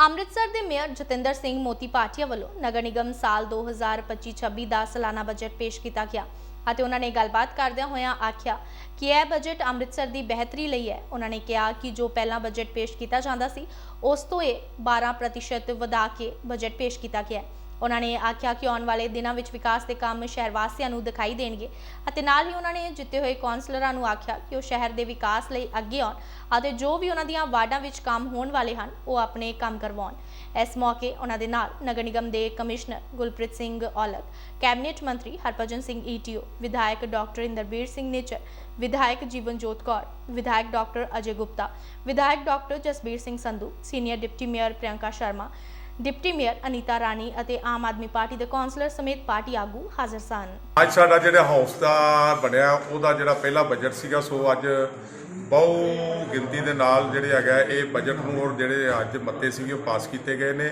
ਅੰਮ੍ਰਿਤਸਰ ਦੇ ਮੇਅਰ ਜਤਿੰਦਰ ਸਿੰਘ ਮੋਤੀ ਭਾਟੀਆ ਵੱਲੋਂ ਨਗਰ ਨਿਗਮ ਸਾਲ 2025-26 ਦਾ ਸਾਲਾਨਾ ਬਜਟ ਪੇਸ਼ ਕੀਤਾ ਗਿਆ ਅਤੇ ਉਹਨਾਂ ਨੇ ਗੱਲਬਾਤ ਕਰਦਿਆਂ ਹੋਇਆਂ ਆਖਿਆ ਕਿ ਇਹ ਬਜਟ ਅੰਮ੍ਰਿਤਸਰ ਦੀ ਬਿਹਤਰੀ ਲਈ ਹੈ। ਉਹਨਾਂ ਨੇ ਕਿਹਾ ਕਿ ਜੋ ਪਹਿਲਾਂ ਬਜਟ ਪੇਸ਼ ਕੀਤਾ ਜਾਂਦਾ ਸੀ, ਉਸ ਤੋਂ ਇਹ 12% ਵਧਾ ਕੇ ਬਜਟ ਪੇਸ਼ ਕੀਤਾ ਗਿਆ ਹੈ। ਉਹਨਾਂ ਨੇ ਆਖਿਆ ਕਿ ਆਉਣ ਵਾਲੇ ਦਿਨਾਂ ਵਿੱਚ ਵਿਕਾਸ ਦੇ ਕੰਮ ਸ਼ਹਿਰ ਵਾਸੀਆਂ ਨੂੰ ਦਿਖਾਈ ਦੇਣਗੇ ਅਤੇ ਨਾਲ ਹੀ ਉਹਨਾਂ ਨੇ ਜਿੱਤੇ ਹੋਏ ਕੌਂਸਲਰਾਂ ਨੂੰ ਆਖਿਆ ਕਿ ਉਹ ਸ਼ਹਿਰ ਦੇ ਵਿਕਾਸ ਲਈ ਅੱਗੇ ਆਉਣ ਅਤੇ ਜੋ ਵੀ ਉਹਨਾਂ ਦੀਆਂ ਵਾਰਡਾਂ ਵਿੱਚ ਕੰਮ ਹੋਣ ਵਾਲੇ ਹਨ, ਉਹ ਆਪਣੇ ਕੰਮ ਕਰਵਾਉਣ। ਇਸ ਮੌਕੇ ਉਹਨਾਂ ਦੇ ਨਾਲ ਨਗਰ ਨਿਗਮ ਦੇ ਕਮਿਸ਼ਨਰ ਗੁਲਪ੍ਰੀਤ ਸਿੰਘ ਔਲਖ, ਕੈਬਨਿਟ ਮੰਤਰੀ ਹਰਭਜਨ ਸਿੰਘ ਈਟੀਓ, ਵਿਧਾਇਕ ਡਾਕਟਰ ਇੰਦਰਬੀਰ ਸਿੰਘ ਨੇਚਰ, ਵਿਧਾਇਕ ਜੀਵਨਜੋਤ ਕੌਰ, ਵਿਧਾਇਕ ਡਾਕਟਰ ਅਜੇ ਗੁਪਤਾ, ਵਿਧਾਇਕ doctor Jasbir Singh Sandhu, senior deputy mayor Priyanka Sharma deputy mayor Anita Rani ਅਤੇ ਆਮ ਆਦਮੀ ਪਾਰਟੀ ਦੇ ਕੌਂਸਲਰ ਸਮੇਤ ਪਾਰਟੀ ਆਗੂ ਹਾਜ਼ਰ ਸਨ। ਅੱਜ ਸਾਡਾ ਜਿਹੜਾ ਹਾਊਸ ਦਾ ਬਣਿਆ, ਉਹਦਾ ਜਿਹੜਾ ਪਹਿਲਾ ਬਜਟ ਸੀਗਾ, ਸੋ ਅੱਜ ਬਹੁ ਗਿਣਤੀ ਦੇ ਨਾਲ ਜਿਹੜੇ ਹੈਗਾ, ਇਹ ਬਜਟ ਨੂੰ ਔਰ ਜਿਹੜੇ ਅੱਜ ਮਤੇ ਸੀਗੇ, ਉਹ ਪਾਸ ਕੀਤੇ ਗਏ ਨੇ।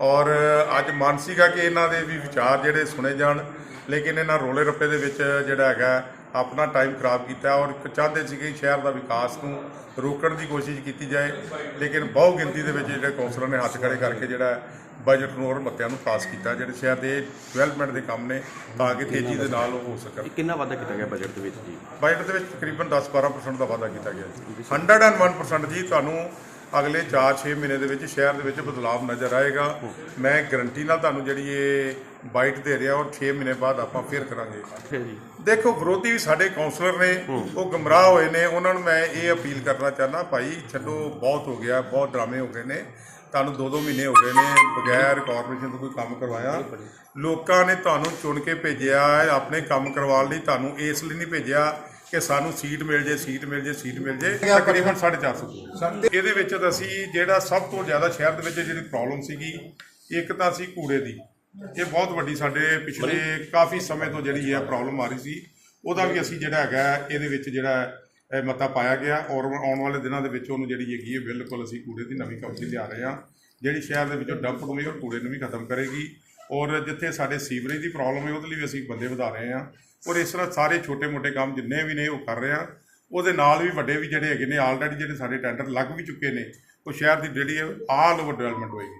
ਔਰ ਅੱਜ ਮਨ ਸੀਗਾ ਕਿ ਇਹਨਾਂ ਦੇ ਵੀ ਵਿਚਾਰ ਜਿਹੜੇ ਸੁਣੇ ਜਾਣ, ਲੇਕਿਨ ਇਹਨਾਂ ਰੋਲੇ ਰੱਪੇ ਦੇ ਵਿੱਚ ਜਿਹੜਾ ਹੈਗਾ ਆਪਣਾ ਟਾਈਮ ਖਰਾਬ ਕੀਤਾ ਔਰ ਇੱਕ ਚਾਹੁੰਦੇ ਸੀਗੇ ਕਿ ਸ਼ਹਿਰ ਦਾ ਵਿਕਾਸ ਨੂੰ ਰੋਕਣ ਦੀ ਕੋਸ਼ਿਸ਼ ਕੀਤੀ ਜਾਏ ਲੇਕਿਨ ਬਹੁ ਗਿਣਤੀ ਦੇ ਵਿੱਚ ਜਿਹੜੇ ਕੌਂਸਲਰ ਨੇ ਹੱਥ ਖੜੇ ਕਰਕੇ ਜਿਹੜਾ ਬਜਟ ਨੂੰ ਔਰ ਮੱਤਿਆਂ ਨੂੰ ਪਾਸ ਕੀਤਾ ਜਿਹੜੇ ਸ਼ਹਿਰ ਦੇ ਡਿਵੈਲਪਮੈਂਟ ਦੇ ਕੰਮ ਨੇ ਤਾਂ ਕਿ ਤੇਜ਼ੀ ਦੇ ਨਾਲ ਉਹ ਹੋ ਸਕਣ। ਕਿੰਨਾ ਵਾਧਾ ਕੀਤਾ ਗਿਆ ਬਜਟ ਦੇ ਵਿੱਚ ਜੀ? ਬਜਟ ਦੇ ਵਿੱਚ ਤਕਰੀਬਨ 10-12% ਦਾ ਵਾਧਾ ਕੀਤਾ ਗਿਆ ਜੀ। 101% ਜੀ ਤੁਹਾਨੂੰ ਅਗਲੇ 4-6 ਮਹੀਨੇ ਦੇ ਵਿੱਚ ਸ਼ਹਿਰ ਦੇ ਵਿੱਚ ਬਦਲਾਵ ਨਜ਼ਰ ਆਏਗਾ। ਮੈਂ ਗਰੰਟੀ ਨਾਲ ਤੁਹਾਨੂੰ ਜਿਹੜੀ ਇਹ ਬਾਈਟ ਦੇ ਰਿਹਾ ਔਰ 6 ਮਹੀਨੇ ਬਾਅਦ ਆਪਾਂ ਫੇਰ ਕਰਾਂਗੇ। ਦੇਖੋ ਵਿਰੋਧੀ ਵੀ ਸਾਡੇ ਕਾਉਂਸਲਰ ਨੇ ਉਹ ਗਮਰਾਹ ਹੋਏ ਨੇ। ਉਹਨਾਂ ਨੂੰ ਮੈਂ ਇਹ ਅਪੀਲ ਕਰਨਾ ਚਾਹੁੰਦਾ ਭਾਈ ਛੱਡੋ ਬਹੁਤ ਹੋ ਗਿਆ ਬਹੁਤ ਡਰਾਮੇ ਹੋ ਗਏ ਨੇ। ਤੁਹਾਨੂੰ 2-2 ਮਹੀਨੇ ਹੋ ਗਏ ਨੇ ਬਗੈਰ ਕਾਰਪੋਰੇਸ਼ਨ ਤੋਂ ਕੋਈ ਕੰਮ ਕਰਵਾਇਆ। ਲੋਕਾਂ ਨੇ ਤੁਹਾਨੂੰ ਚੁਣ ਕੇ ਭੇਜਿਆ ਆਪਣੇ ਕੰਮ ਕਰਵਾਉਣ ਲਈ ਤੁਹਾਨੂੰ ਇਸ ਲਈ ਨਹੀਂ ਭੇਜਿਆ। ਕਿ ਸਾਨੂੰ ਸੀਟ ਮਿਲ ਜੇ ਸੀਟ ਮਿਲ ਜੇ ਸੀਟ ਮਿਲ ਜੇ ਤਕਰੀਬਨ 450 ਇਹਦੇ ਵਿੱਚ ਤਾਂ ਅਸੀਂ ਜਿਹੜਾ ਸਭ ਤੋਂ ਜ਼ਿਆਦਾ ਸ਼ਹਿਰ ਦੇ ਵਿੱਚ ਜਿਹੜੀ ਪ੍ਰੋਬਲਮ ਸੀਗੀ ਇੱਕ ਤਾਂ ਸੀ ਕੂੜੇ ਦੀ। ਇਹ ਬਹੁਤ ਵੱਡੀ ਸਾਡੇ ਪਿਛਲੇ ਕਾਫੀ ਸਮੇਂ ਤੋਂ ਜਿਹੜੀ ਇਹ ਪ੍ਰੋਬਲਮ ਆ ਰਹੀ ਸੀ। ਉਹਦਾ ਵੀ ਅਸੀਂ ਜਿਹੜਾ ਹੈਗਾ ਇਹਦੇ ਵਿੱਚ ਜਿਹੜਾ ਇਹ ਮਤਾ ਪਾਇਆ ਗਿਆ ਔਰ ਆਉਣ ਵਾਲੇ ਦਿਨਾਂ ਦੇ ਵਿੱਚ ਉਹਨੂੰ ਜਿਹੜੀ ਹੈਗੀ ਹੈ ਬਿਲਕੁਲ ਅਸੀਂ ਕੂੜੇ ਦੀ ਨਵੀਂ ਕੰਪਨੀ ਲਿਆ ਰਹੇ ਹਾਂ। ਜਿਹੜੀ ਸ਼ਹਿਰ ਦੇ ਵਿੱਚੋਂ ਡੰਪ ਹੋਈ ਉਹ ਕੂੜੇ ਨੂੰ ਵੀ ਖਤਮ ਕਰੇਗੀ। ਔਰ ਜਿੱਥੇ ਸਾਡੇ ਸੀਵਰੇਜ ਦੀ ਪ੍ਰੋਬਲਮ ਹੈ, ਉਹਦੇ ਲਈ ਵੀ ਅਸੀਂ ਬੰਦੇ ਵਧਾ ਰਹੇ ਹਾਂ। ਔਰ ਇਸ ਤਰ੍ਹਾਂ ਸਾਰੇ ਛੋਟੇ-ਮੋਟੇ ਕੰਮ ਜਿੰਨੇ ਵੀ ਨੇ, ਉਹ ਕਰ ਰਹੇ ਹਾਂ। ਉਹਦੇ ਨਾਲ ਵੀ ਵੱਡੇ ਵੀ ਜਿਹੜੇ ਹੈਗੇ ਨੇ ਆਲਰੇਡੀ ਜਿਹੜੇ ਸਾਡੇ ਟੈਂਡਰ ਲੱਗ ਵੀ ਚੁੱਕੇ ਨੇ, ਉਹ ਸ਼ਹਿਰ ਦੀ ਜਿਹੜੀ ਆਲ ਓਵਰ ਡਿਵੈਲਪਮੈਂਟ ਹੋਏਗੀ।